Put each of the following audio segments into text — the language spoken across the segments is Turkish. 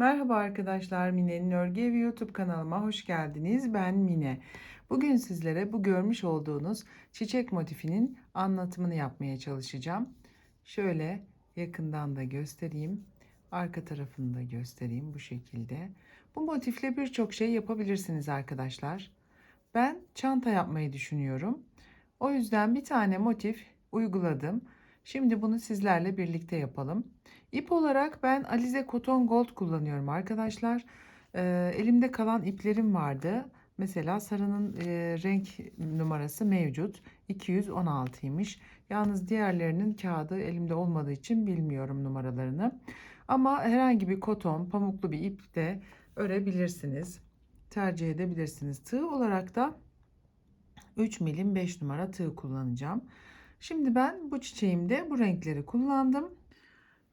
Merhaba arkadaşlar, Mine'nin Örgü Evi YouTube kanalıma hoş geldiniz. Ben Mine. Bugün sizlere bu görmüş olduğunuz çiçek motifinin anlatımını yapmaya çalışacağım. Şöyle yakından da göstereyim. Arka tarafını da göstereyim bu şekilde. Bu motifle birçok şey yapabilirsiniz arkadaşlar. Ben çanta yapmayı düşünüyorum. O yüzden bir tane motif uyguladım. Şimdi bunu sizlerle birlikte yapalım. İp olarak ben Alize Cotton Gold kullanıyorum arkadaşlar. Ee, elimde kalan iplerim vardı. Mesela sarının e, renk numarası mevcut. 216'ymış. Yalnız diğerlerinin kağıdı elimde olmadığı için bilmiyorum numaralarını. Ama herhangi bir koton, pamuklu bir ip de örebilirsiniz. Tercih edebilirsiniz. Tığ olarak da 3 milim 5 numara tığ kullanacağım. Şimdi ben bu çiçeğimde bu renkleri kullandım.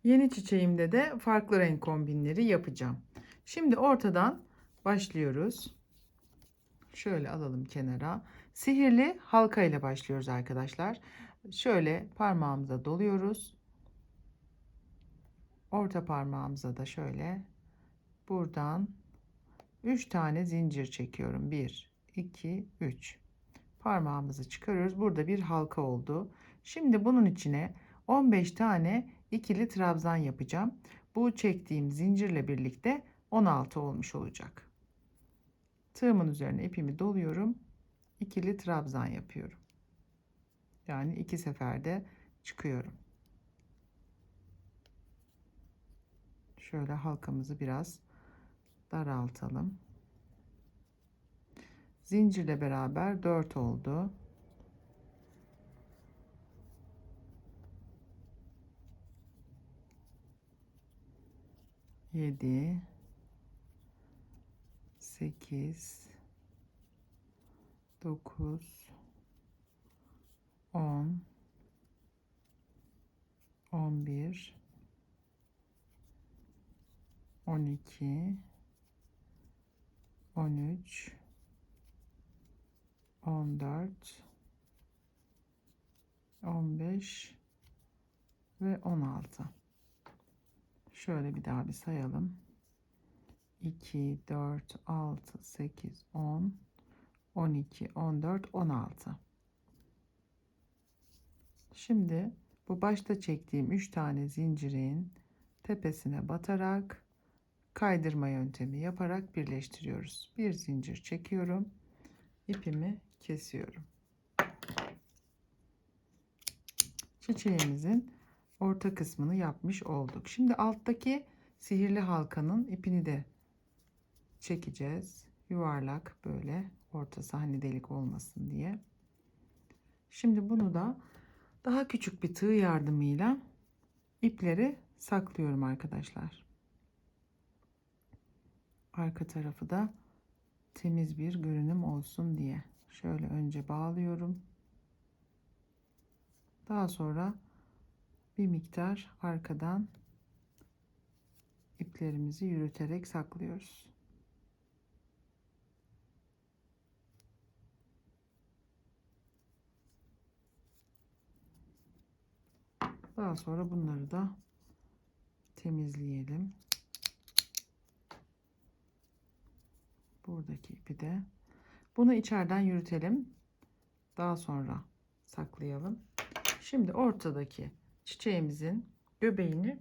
Yeni çiçeğimde de farklı renk kombinleri yapacağım. Şimdi ortadan başlıyoruz. Şöyle alalım kenara. Sihirli halka ile başlıyoruz arkadaşlar. Şöyle parmağımıza doluyoruz. Orta parmağımıza da şöyle buradan 3 tane zincir çekiyorum. 1 2 3 parmağımızı çıkarıyoruz. Burada bir halka oldu. Şimdi bunun içine 15 tane ikili trabzan yapacağım. Bu çektiğim zincirle birlikte 16 olmuş olacak. Tığımın üzerine ipimi doluyorum. İkili trabzan yapıyorum. Yani iki seferde çıkıyorum. Şöyle halkamızı biraz daraltalım. Zincirle beraber 4 oldu. Yedi, sekiz, dokuz, on, on bir, on iki, on üç, 14 15 ve 16 şöyle bir daha bir sayalım. 2 4 6 8 10 12 14 16 şimdi bu başta çektiğim 3 tane zincirin tepesine batarak kaydırma yöntemi yaparak birleştiriyoruz. Bir zincir çekiyorum. İpimi kesiyorum. Çiçeğimizin orta kısmını yapmış olduk. Şimdi alttaki sihirli halkanın ipini de çekeceğiz. Yuvarlak böyle ortası hani delik olmasın diye. Şimdi bunu da daha küçük bir tığ yardımıyla ipleri saklıyorum arkadaşlar. Arka tarafı da temiz bir görünüm olsun diye. Şöyle önce bağlıyorum. Daha sonra bir miktar arkadan iplerimizi yürüterek saklıyoruz. Daha sonra bunları da temizleyelim. Buradaki ipi de. Bunu içeriden yürütelim. Daha sonra saklayalım. Şimdi ortadaki çiçeğimizin göbeğini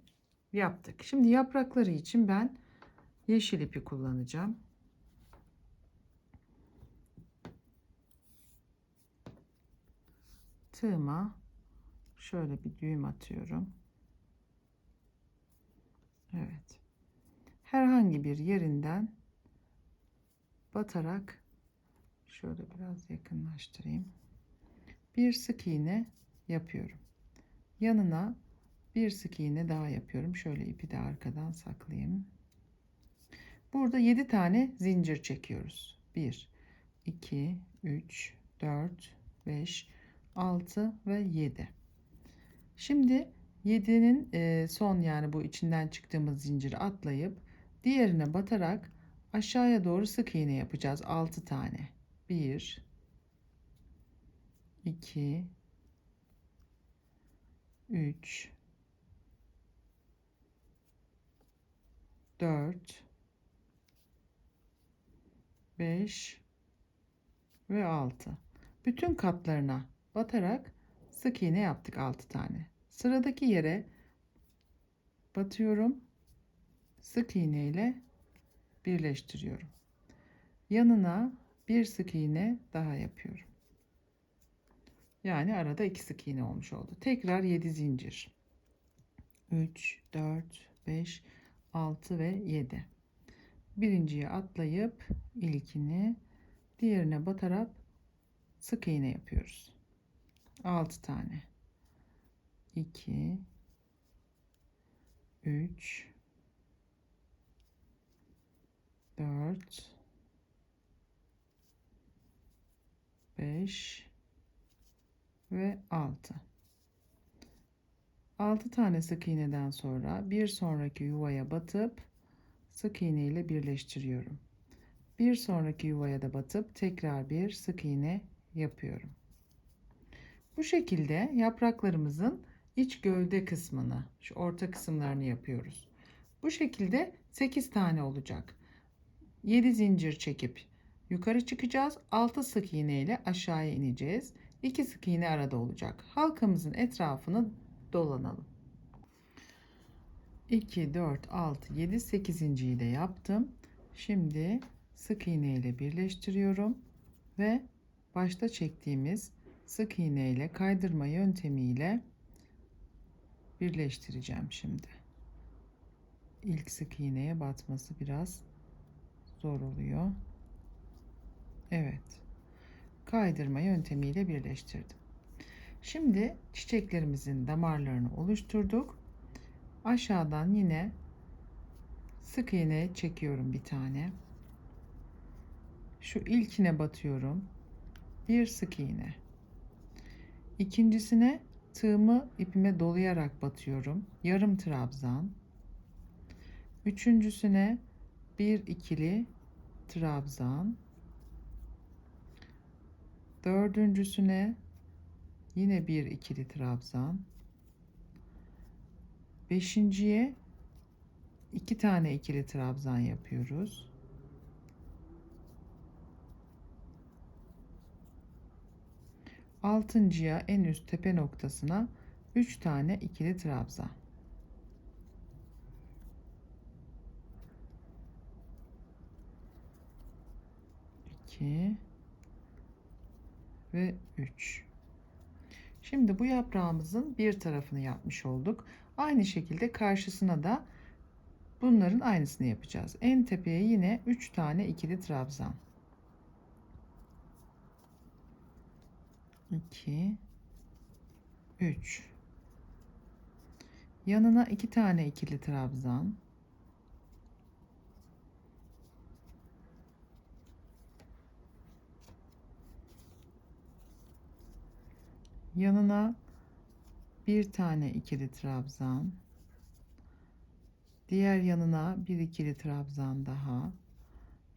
yaptık. Şimdi yaprakları için ben yeşil ipi kullanacağım. Tığıma şöyle bir düğüm atıyorum. Evet. Herhangi bir yerinden batarak şöyle biraz yakınlaştırayım. Bir sık iğne yapıyorum. Yanına bir sık iğne daha yapıyorum. Şöyle ipi de arkadan saklayayım. Burada 7 tane zincir çekiyoruz. 1 2 3 4 5 6 ve 7. Şimdi 7'nin e, son yani bu içinden çıktığımız zinciri atlayıp diğerine batarak aşağıya doğru sık iğne yapacağız 6 tane 1 2 3 4 5 ve 6. Bütün katlarına batarak sık iğne yaptık 6 tane. Sıradaki yere batıyorum. Sık iğne ile birleştiriyorum. Yanına bir sık iğne daha yapıyorum. Yani arada iki sık iğne olmuş oldu. Tekrar 7 zincir. 3, 4, 5, 6 ve 7. Birinciye atlayıp ilkini diğerine batarak sık iğne yapıyoruz. 6 tane. 2 3 4 5 ve 6 6 tane sık iğneden sonra bir sonraki yuvaya batıp sık iğne ile birleştiriyorum. Bir sonraki yuvaya da batıp tekrar bir sık iğne yapıyorum. Bu şekilde yapraklarımızın iç gövde kısmını, şu orta kısımlarını yapıyoruz. Bu şekilde 8 tane olacak. 7 zincir çekip yukarı çıkacağız. 6 sık iğne ile aşağıya ineceğiz. 2 sık iğne arada olacak. Halkamızın etrafını dolanalım. 2, 4, 6, 7, 8. de yaptım. Şimdi sık iğne ile birleştiriyorum ve başta çektiğimiz sık iğne ile kaydırma yöntemiyle birleştireceğim şimdi. İlk sık iğneye batması biraz zor oluyor. Evet. Kaydırma yöntemiyle birleştirdim. Şimdi çiçeklerimizin damarlarını oluşturduk. Aşağıdan yine sık iğne çekiyorum bir tane. Şu ilkine batıyorum. Bir sık iğne. İkincisine tığımı ipime dolayarak batıyorum. Yarım trabzan. Üçüncüsüne bir ikili trabzan. Dördüncüsüne yine bir ikili trabzan. Beşinciye iki tane ikili trabzan yapıyoruz. Altıncıya en üst tepe noktasına 3 tane ikili trabzan. İki ve üç. Şimdi bu yaprağımızın bir tarafını yapmış olduk. Aynı şekilde karşısına da bunların aynısını yapacağız. En tepeye yine 3 tane ikili trabzan. 2 3 yanına iki tane ikili trabzan yanına bir tane ikili trabzan. Diğer yanına bir ikili trabzan daha.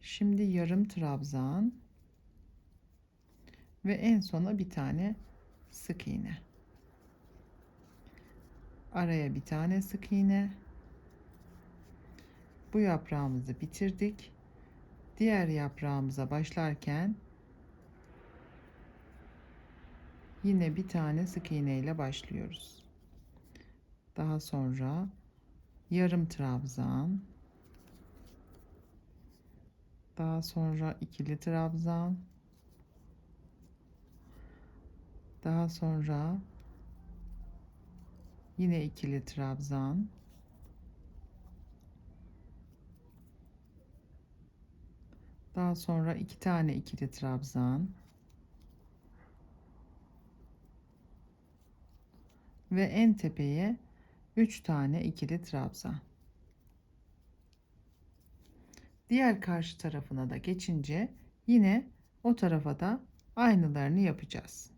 Şimdi yarım trabzan. Ve en sona bir tane sık iğne. Araya bir tane sık iğne. Bu yaprağımızı bitirdik. Diğer yaprağımıza başlarken yine bir tane sık iğne ile başlıyoruz. Daha sonra yarım trabzan daha sonra ikili trabzan daha sonra yine ikili trabzan daha sonra iki tane ikili trabzan ve en tepeye 3 tane ikili trabzan diğer karşı tarafına da geçince yine o tarafa da aynılarını yapacağız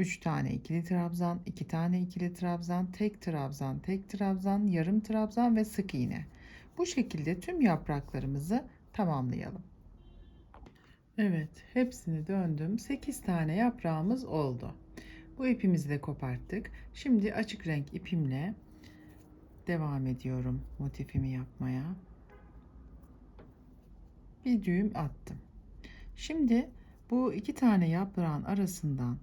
3 tane ikili trabzan, 2 tane ikili trabzan, tek trabzan, tek trabzan, yarım trabzan ve sık iğne. Bu şekilde tüm yapraklarımızı tamamlayalım. Evet, hepsini döndüm. 8 tane yaprağımız oldu. Bu ipimizi de koparttık. Şimdi açık renk ipimle devam ediyorum motifimi yapmaya. Bir düğüm attım. Şimdi bu iki tane yaprağın arasından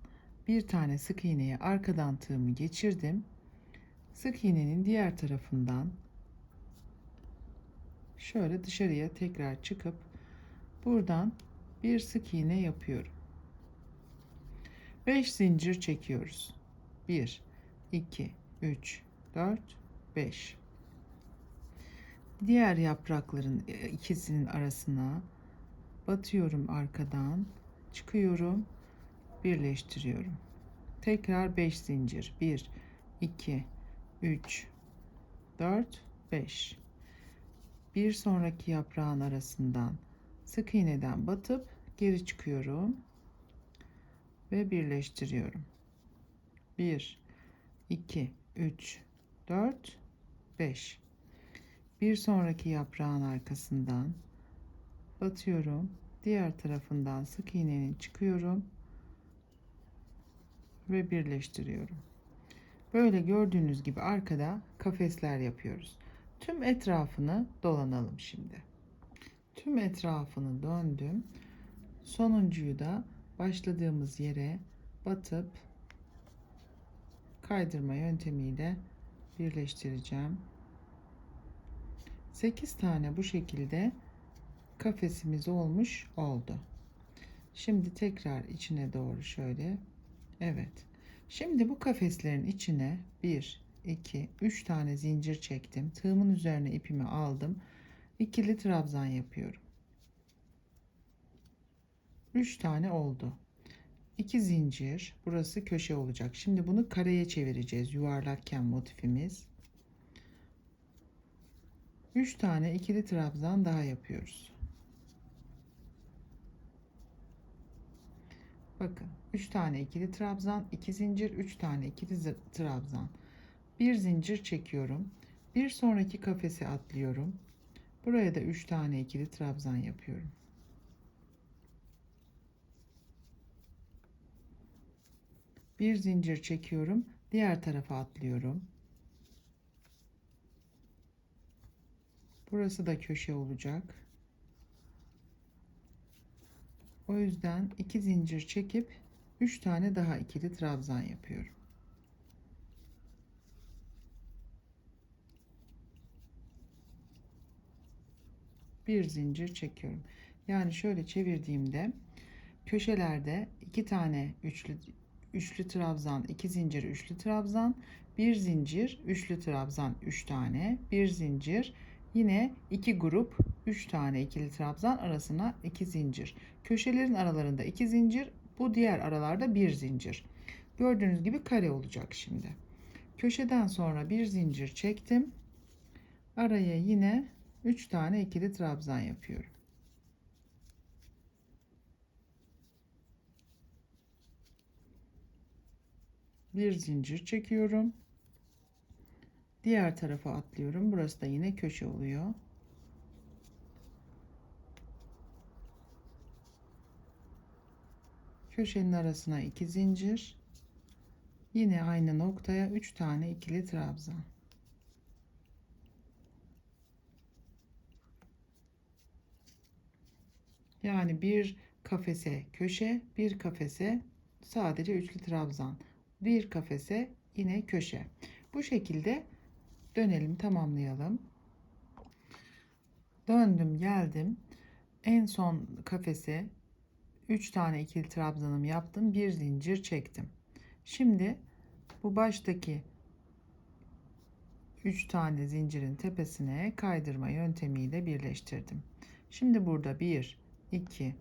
bir tane sık iğneye arkadan tığımı geçirdim. Sık iğnenin diğer tarafından şöyle dışarıya tekrar çıkıp buradan bir sık iğne yapıyorum. 5 zincir çekiyoruz. 1 2 3 4 5 Diğer yaprakların e, ikisinin arasına batıyorum arkadan, çıkıyorum, birleştiriyorum. Tekrar 5 zincir. 1 2 3 4 5 Bir sonraki yaprağın arasından sık iğneden batıp geri çıkıyorum ve birleştiriyorum. 1 2 3 4 5 bir sonraki yaprağın arkasından batıyorum. Diğer tarafından sık iğnenin çıkıyorum ve birleştiriyorum. Böyle gördüğünüz gibi arkada kafesler yapıyoruz. Tüm etrafını dolanalım şimdi. Tüm etrafını döndüm. Sonuncuyu da başladığımız yere batıp kaydırma yöntemiyle birleştireceğim 8 tane bu şekilde kafesimiz olmuş oldu. Şimdi tekrar içine doğru şöyle. Evet. Şimdi bu kafeslerin içine 1, 2, 3 tane zincir çektim. Tığımın üzerine ipimi aldım. İkili trabzan yapıyorum. 3 tane oldu. 2 zincir. Burası köşe olacak. Şimdi bunu kareye çevireceğiz. Yuvarlakken motifimiz. 3 tane ikili trabzan daha yapıyoruz. Bakın 3 tane ikili trabzan, 2 zincir, 3 tane ikili trabzan. Bir zincir çekiyorum. Bir sonraki kafese atlıyorum. Buraya da 3 tane ikili trabzan yapıyorum. Bir zincir çekiyorum. Diğer tarafa atlıyorum. Burası da köşe olacak. O yüzden iki zincir çekip 3 tane daha ikili trabzan yapıyorum. Bir zincir çekiyorum. Yani şöyle çevirdiğimde köşelerde iki tane üçlü üçlü trabzan, iki zincir üçlü trabzan, bir zincir üçlü trabzan, üç tane, bir zincir Yine iki grup 3 tane ikili trabzan arasına 2 zincir. Köşelerin aralarında 2 zincir, bu diğer aralarda 1 zincir. Gördüğünüz gibi kare olacak şimdi. Köşeden sonra bir zincir çektim. Araya yine 3 tane ikili trabzan yapıyorum. Bir zincir çekiyorum. Diğer tarafa atlıyorum. Burası da yine köşe oluyor. Köşenin arasına iki zincir. Yine aynı noktaya üç tane ikili trabzan. Yani bir kafese köşe, bir kafese sadece üçlü trabzan, bir kafese yine köşe. Bu şekilde dönelim tamamlayalım. Döndüm geldim. En son kafese 3 tane ikili trabzanım yaptım bir zincir çektim. Şimdi bu baştaki 3 tane zincirin tepesine kaydırma yöntemiyle birleştirdim. Şimdi burada 1 2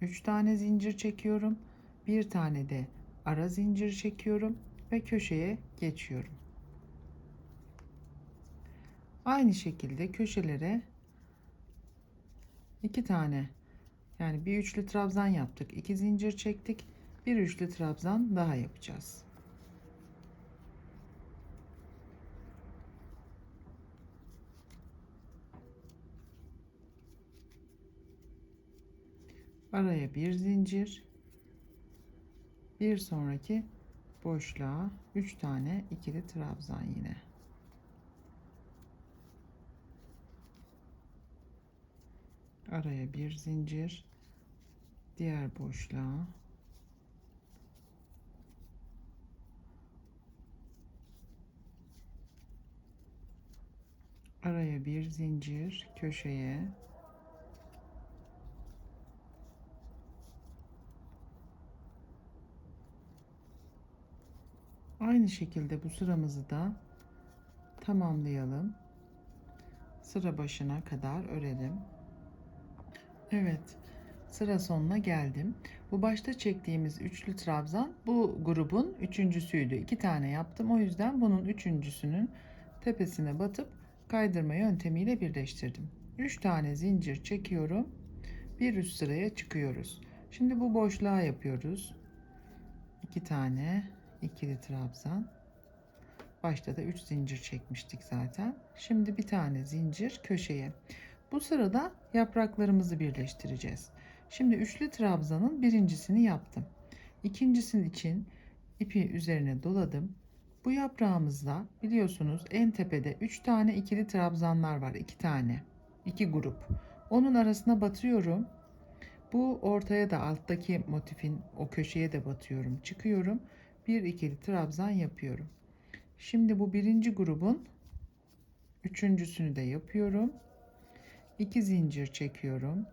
3 tane zincir çekiyorum. Bir tane de ara zincir çekiyorum ve köşeye geçiyorum Aynı şekilde köşelere iki tane yani bir üçlü trabzan yaptık. iki zincir çektik. Bir üçlü trabzan daha yapacağız. Araya bir zincir. Bir sonraki boşluğa 3 tane ikili trabzan yine. Araya bir zincir. Diğer boşluğa araya bir zincir köşeye aynı şekilde bu sıramızı da tamamlayalım. Sıra başına kadar örelim. Evet sıra sonuna geldim. Bu başta çektiğimiz üçlü trabzan bu grubun üçüncüsüydü. İki tane yaptım. O yüzden bunun üçüncüsünün tepesine batıp kaydırma yöntemiyle birleştirdim. 3 tane zincir çekiyorum. Bir üst sıraya çıkıyoruz. Şimdi bu boşluğa yapıyoruz. 2 tane ikili trabzan başta da 3 zincir çekmiştik zaten şimdi bir tane zincir köşeye bu sırada yapraklarımızı birleştireceğiz şimdi üçlü trabzanın birincisini yaptım ikincisinin için ipi üzerine doladım bu yaprağımızda biliyorsunuz en tepede 3 tane ikili trabzanlar var. 2 tane. 2 grup. Onun arasına batıyorum. Bu ortaya da alttaki motifin o köşeye de batıyorum. Çıkıyorum. Bir ikili trabzan yapıyorum. Şimdi bu birinci grubun üçüncüsünü de yapıyorum. 2 zincir çekiyorum.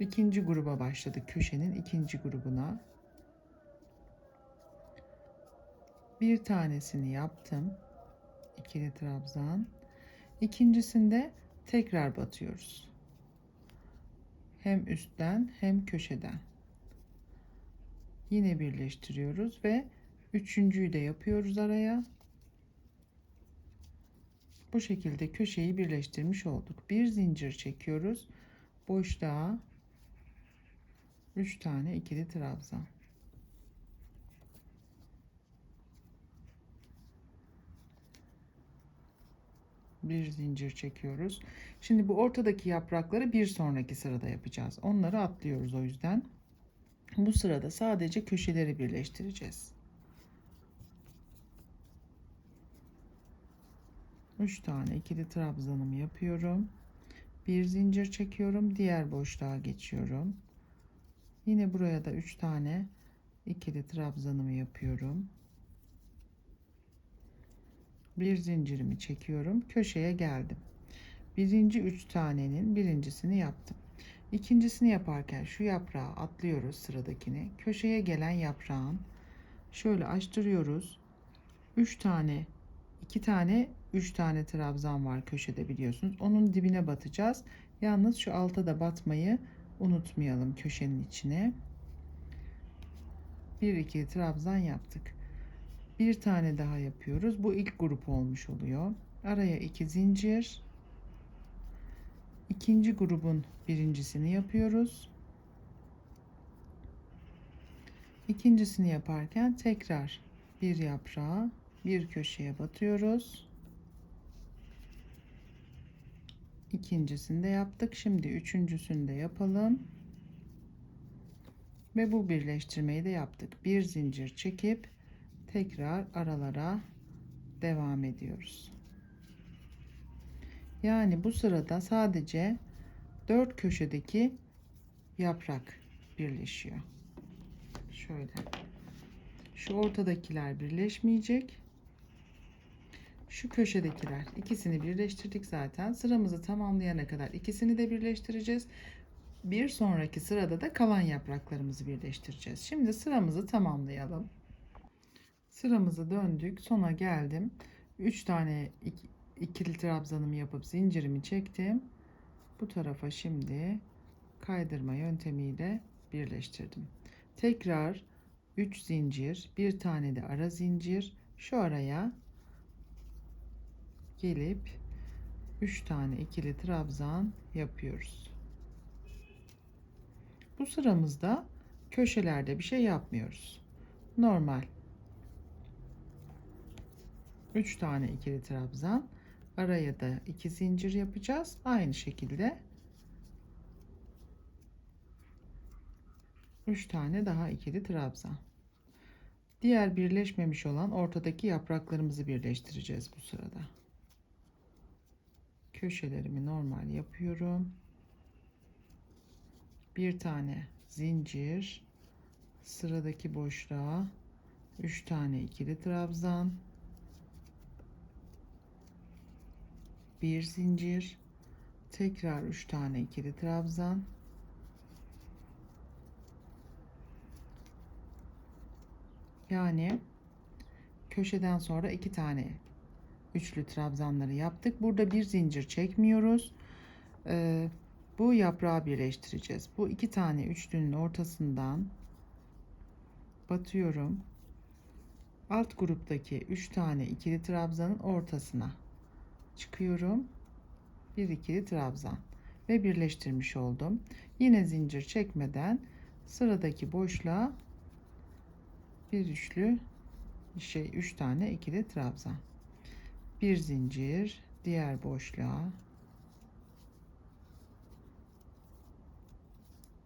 İkinci gruba başladık. Köşenin ikinci grubuna. bir tanesini yaptım ikili trabzan ikincisinde tekrar batıyoruz hem üstten hem köşeden yine birleştiriyoruz ve üçüncüyü de yapıyoruz araya bu şekilde köşeyi birleştirmiş olduk bir zincir çekiyoruz boşluğa 3 tane ikili trabzan bir zincir çekiyoruz. Şimdi bu ortadaki yaprakları bir sonraki sırada yapacağız. Onları atlıyoruz o yüzden. Bu sırada sadece köşeleri birleştireceğiz. 3 tane ikili trabzanımı yapıyorum. Bir zincir çekiyorum. Diğer boşluğa geçiyorum. Yine buraya da 3 tane ikili trabzanımı yapıyorum bir zincirimi çekiyorum köşeye geldim birinci üç tanenin birincisini yaptım ikincisini yaparken şu yaprağı atlıyoruz sıradakini köşeye gelen yaprağın şöyle açtırıyoruz üç tane iki tane üç tane trabzan var köşede biliyorsunuz onun dibine batacağız yalnız şu alta da batmayı unutmayalım köşenin içine bir iki trabzan yaptık bir tane daha yapıyoruz. Bu ilk grup olmuş oluyor. Araya iki zincir. İkinci grubun birincisini yapıyoruz. İkincisini yaparken tekrar bir yaprağa bir köşeye batıyoruz. İkincisini de yaptık. Şimdi üçüncüsünü de yapalım. Ve bu birleştirmeyi de yaptık. Bir zincir çekip tekrar aralara devam ediyoruz. Yani bu sırada sadece dört köşedeki yaprak birleşiyor. Şöyle. Şu ortadakiler birleşmeyecek. Şu köşedekiler ikisini birleştirdik zaten. Sıramızı tamamlayana kadar ikisini de birleştireceğiz. Bir sonraki sırada da kalan yapraklarımızı birleştireceğiz. Şimdi sıramızı tamamlayalım. Sıramızı döndük. Sona geldim. 3 tane ikili trabzanımı yapıp zincirimi çektim. Bu tarafa şimdi kaydırma yöntemiyle birleştirdim. Tekrar 3 zincir, bir tane de ara zincir. Şu araya gelip 3 tane ikili trabzan yapıyoruz. Bu sıramızda köşelerde bir şey yapmıyoruz. Normal 3 tane ikili trabzan araya da 2 zincir yapacağız. Aynı şekilde 3 tane daha ikili trabzan. Diğer birleşmemiş olan ortadaki yapraklarımızı birleştireceğiz bu sırada. Köşelerimi normal yapıyorum. Bir tane zincir. Sıradaki boşluğa 3 tane ikili trabzan bir zincir. Tekrar 3 tane ikili trabzan. Yani köşeden sonra iki tane üçlü trabzanları yaptık. Burada bir zincir çekmiyoruz. Ee, bu yaprağı birleştireceğiz. Bu iki tane üçlünün ortasından batıyorum. Alt gruptaki 3 tane ikili trabzanın ortasına çıkıyorum. Bir ikili trabzan. Ve birleştirmiş oldum. Yine zincir çekmeden sıradaki boşluğa bir üçlü şey 3 tane ikili trabzan. Bir zincir diğer boşluğa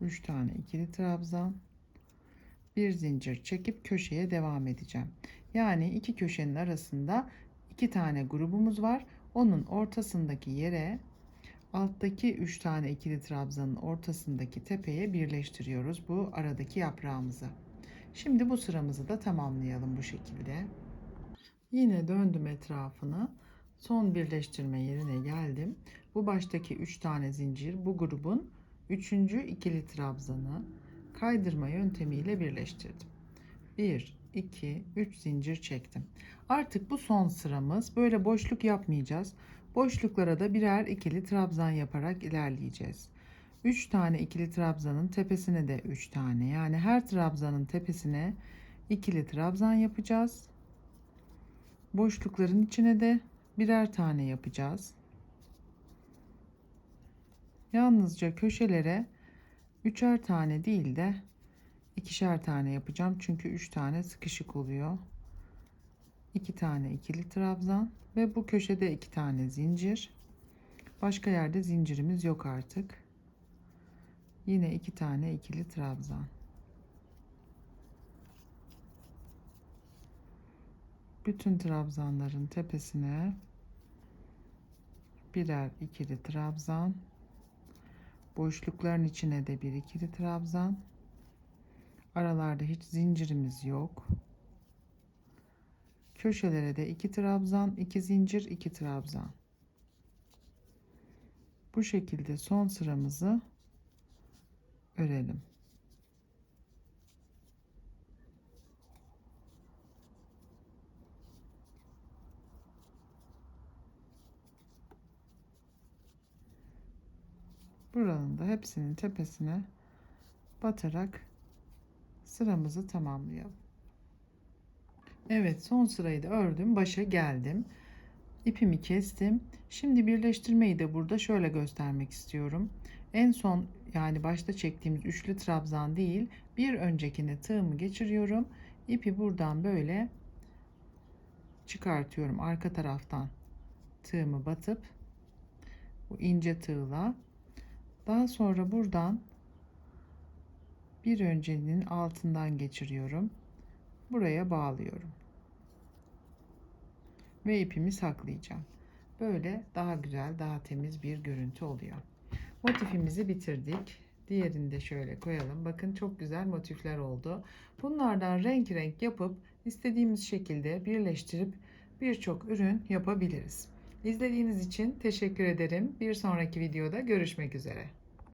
3 tane ikili trabzan. Bir zincir çekip köşeye devam edeceğim. Yani iki köşenin arasında iki tane grubumuz var. Onun ortasındaki yere alttaki 3 tane ikili trabzanın ortasındaki tepeye birleştiriyoruz bu aradaki yaprağımızı. Şimdi bu sıramızı da tamamlayalım bu şekilde. Yine döndüm etrafını. Son birleştirme yerine geldim. Bu baştaki 3 tane zincir bu grubun 3. ikili trabzanı kaydırma yöntemiyle birleştirdim. 1 2 3 zincir çektim. Artık bu son sıramız. Böyle boşluk yapmayacağız. Boşluklara da birer ikili trabzan yaparak ilerleyeceğiz. 3 tane ikili trabzanın tepesine de 3 tane. Yani her trabzanın tepesine ikili trabzan yapacağız. Boşlukların içine de birer tane yapacağız. Yalnızca köşelere üçer tane değil de ikişer tane yapacağım. Çünkü üç tane sıkışık oluyor. İki tane ikili trabzan ve bu köşede iki tane zincir. Başka yerde zincirimiz yok artık. Yine iki tane ikili trabzan. Bütün trabzanların tepesine birer ikili trabzan. Boşlukların içine de bir ikili trabzan. Aralarda hiç zincirimiz yok. Köşelere de iki trabzan, iki zincir, iki trabzan. Bu şekilde son sıramızı örelim. Buranın da hepsinin tepesine batarak sıramızı tamamlayalım. Evet son sırayı da ördüm. Başa geldim. İpimi kestim. Şimdi birleştirmeyi de burada şöyle göstermek istiyorum. En son yani başta çektiğimiz üçlü trabzan değil bir öncekine tığımı geçiriyorum. İpi buradan böyle çıkartıyorum arka taraftan tığımı batıp bu ince tığla daha sonra buradan bir öncenin altından geçiriyorum. Buraya bağlıyorum. Ve ipimi saklayacağım. Böyle daha güzel, daha temiz bir görüntü oluyor. Motifimizi bitirdik. Diğerini de şöyle koyalım. Bakın çok güzel motifler oldu. Bunlardan renk renk yapıp istediğimiz şekilde birleştirip birçok ürün yapabiliriz. İzlediğiniz için teşekkür ederim. Bir sonraki videoda görüşmek üzere.